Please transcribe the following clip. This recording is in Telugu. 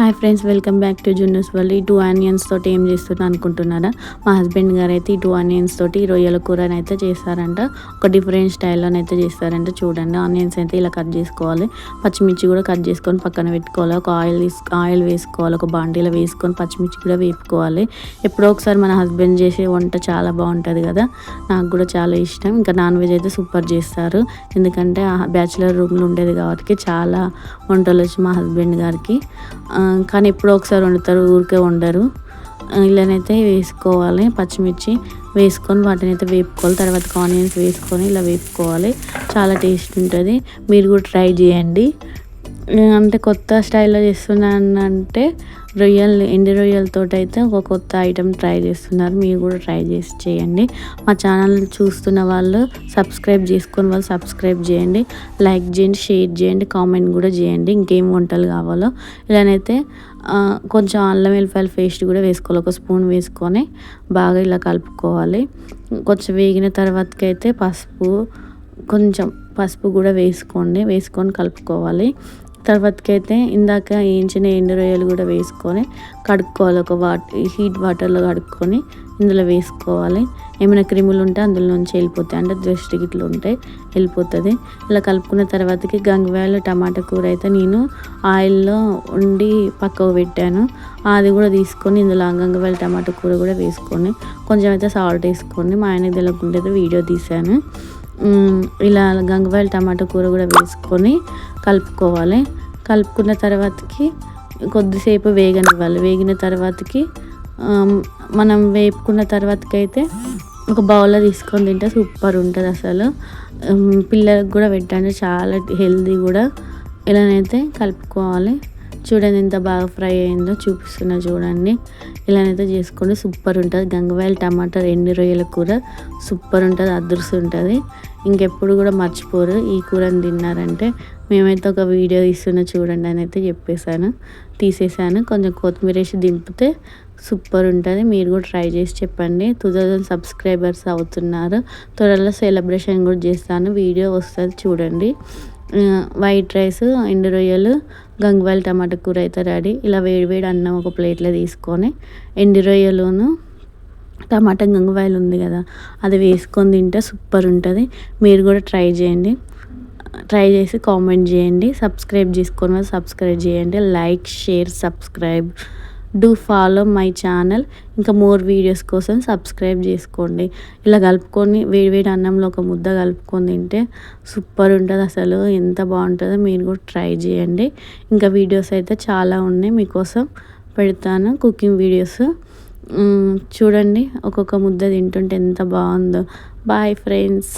Hi friends welcome back to జున్నస్ వల్లి టూ ఆనియన్స్ తోటి ఏం చేస్తున్నా అనుకుంటున్నారా? మా హస్బెండ్ గారు అయితే ఈ టూ ఆనియన్స్ తోటి రొయ్యల కూరని అయితే చేస్తారంట. ఒక డిఫరెంట్ స్టైల్లోనైతే చేస్తారంట. చూడండి ఆనియన్స్ అయితే ఇలా కట్ చేసుకోవాలి. పచ్చిమిర్చి కూడా కట్ చేసుకొని పక్కన పెట్టుకోవాలి. ఒక ఆయిల్ ఆయిల్ వేసుకోవాలి. ఒక బాండీలో వేసుకొని పచ్చిమిర్చి కూడా వేపుకోవాలి. ఎప్పుడో ఒకసారి మన హస్బెండ్ చేసే వంట చాలా బాగుంటుంది కదా. నాకు కూడా చాలా ఇష్టం. ఇంకా నాన్ వెజ్ అయితే సూపర్ చేస్తారు. ఎందుకంటే బ్యాచిలర్ రూమ్లో ఉండేది కాబట్టి చాలా వంటలు వచ్చి మా హస్బెండ్ గారికి. కానీ ఎప్పుడో ఒకసారి వండుతారు ఊరికే వండరు. ఇలానైతే వేసుకోవాలి పచ్చిమిర్చి వేసుకొని వాటిని అయితే వేపుకోవాలి. తర్వాత ఆనియన్స్ వేసుకొని ఇలా వేపుకోవాలి. చాలా టేస్ట్ ఉంటుంది. మీరు కూడా ట్రై చేయండి. అంటే కొత్త స్టైల్లో చేస్తున్నాను అంటే రొయ్యలు ఎండి రొయ్యలతో అయితే ఒక కొత్త ఐటెం ట్రై చేస్తున్నారు. మీరు కూడా ట్రై చేసి చేయండి. మా ఛానల్ చూస్తున్న వాళ్ళు సబ్స్క్రైబ్ చేసుకుని వాళ్ళు సబ్స్క్రైబ్ చేయండి. లైక్ చేయండి షేర్ చేయండి కామెంట్ కూడా చేయండి. ఇంకేం వంటలు కావాలో ఇలానైతే కొంచెం అల్లం వెల్లిపాయల పేస్ట్ కూడా వేసుకోవాలి. ఒక స్పూన్ వేసుకొని బాగా ఇలా కలుపుకోవాలి. కొంచెం వేగిన తర్వాతకైతే అయితే పసుపు కొంచెం పసుపు కూడా వేసుకోండి. వేసుకొని కలుపుకోవాలి. తర్వాతకైతే ఇందాక వేయించిన ఎండు రొయ్యలు కూడా వేసుకొని కడుక్కోవాలి. ఒక వాటర్ హీట్ వాటర్లో కడుక్కొని ఇందులో వేసుకోవాలి. ఏమైనా క్రిములు ఉంటే అందులో నుంచి వెళ్ళిపోతాయి. అంటే దృష్టి గిట్లు ఉంటే వెళ్ళిపోతుంది. ఇలా కలుపుకున్న తర్వాతకి గంగవాయలు టమాటా కూర అయితే నేను ఆయిల్లో ఉండి పక్కకు పెట్టాను. అది కూడా తీసుకొని ఇందులో గంగవాయల టమాటా కూర కూడా వేసుకొని కొంచెం అయితే సాల్ట్ వేసుకొని మా ఆయనకు తెలియకుండా వీడియో తీశాను. ఇలా గంగవాయల టమాటా కూర కూడా వేసుకొని కలుపుకోవాలి. కలుపుకున్న తర్వాతకి కొద్దిసేపు వేగనివ్వాలి. వేగిన తర్వాతకి మనం వేపుకున్న తర్వాతకి అయితే ఒక బౌల్లో తీసుకొని తింటే సూపర్ ఉంటుంది అసలు. పిల్లలకు కూడా పెట్టండి. చాలా హెల్దీ కూడా. ఇలానైతే కలుపుకోవాలి. చూడండి ఎంత బాగా ఫ్రై అయిందో చూపిస్తున్నా చూడండి. ఇలానైతే చేసుకోండి. సూపర్ ఉంటుంది. గంగవాయల టమాటా ఎండు రొయ్యల కూర సూపర్ ఉంటుంది. అదృశ్యం ఉంటుంది. ఇంకెప్పుడు కూడా మర్చిపోరు ఈ కూరని తిన్నారంటే. మేమైతే ఒక వీడియో తీస్తున్నా చూడండి అని అయితే చెప్పేశాను. తీసేసాను కొంచెం కొత్తిమీర వేసి దింపితే సూపర్ ఉంటుంది. మీరు కూడా ట్రై చేసి చెప్పండి. టూ థౌజండ్ సబ్స్క్రైబర్స్ అవుతున్నారు. త్వరలో సెలబ్రేషన్ కూడా చేస్తాను. వీడియో వస్తుంది చూడండి. వైట్ రైస్ ఎండు రొయ్యలు గంగువాల టమాటా కూర అయితే రెడీ ఇలా వేడి వేడి అన్నం ఒక ప్లేట్లో తీసుకొని ఎండు రొయ్యలును టమాటా గంగువాయలు ఉంది కదా అది వేసుకొని తింటే సూపర్ ఉంటుంది. మీరు కూడా ట్రై చేయండి. ట్రై చేసి కామెంట్ చేయండి. సబ్స్క్రైబ్ చేసుకొని సబ్స్క్రైబ్ చేయండి. Like share subscribe do follow my channel ఇంకా మోర్ వీడియోస్ కోసం సబ్స్క్రైబ్ చేసుకోండి. ఇలా కలుపుకొని వేడివేడి అన్నంలో ఒక ముద్ద కలుపుకొని తింటే సూపర్ ఉంటుంది అసలు. ఎంత బాగుంటుందో మీరు కూడా ట్రై చేయండి. ఇంకా వీడియోస్ అయితే చాలా ఉన్నాయి మీకోసం పెడతాను. కుకింగ్ వీడియోస్ చూడండి ఒక్కొక్క ముద్ద తింటుంటే ఎంత బాగుందో. Bye friends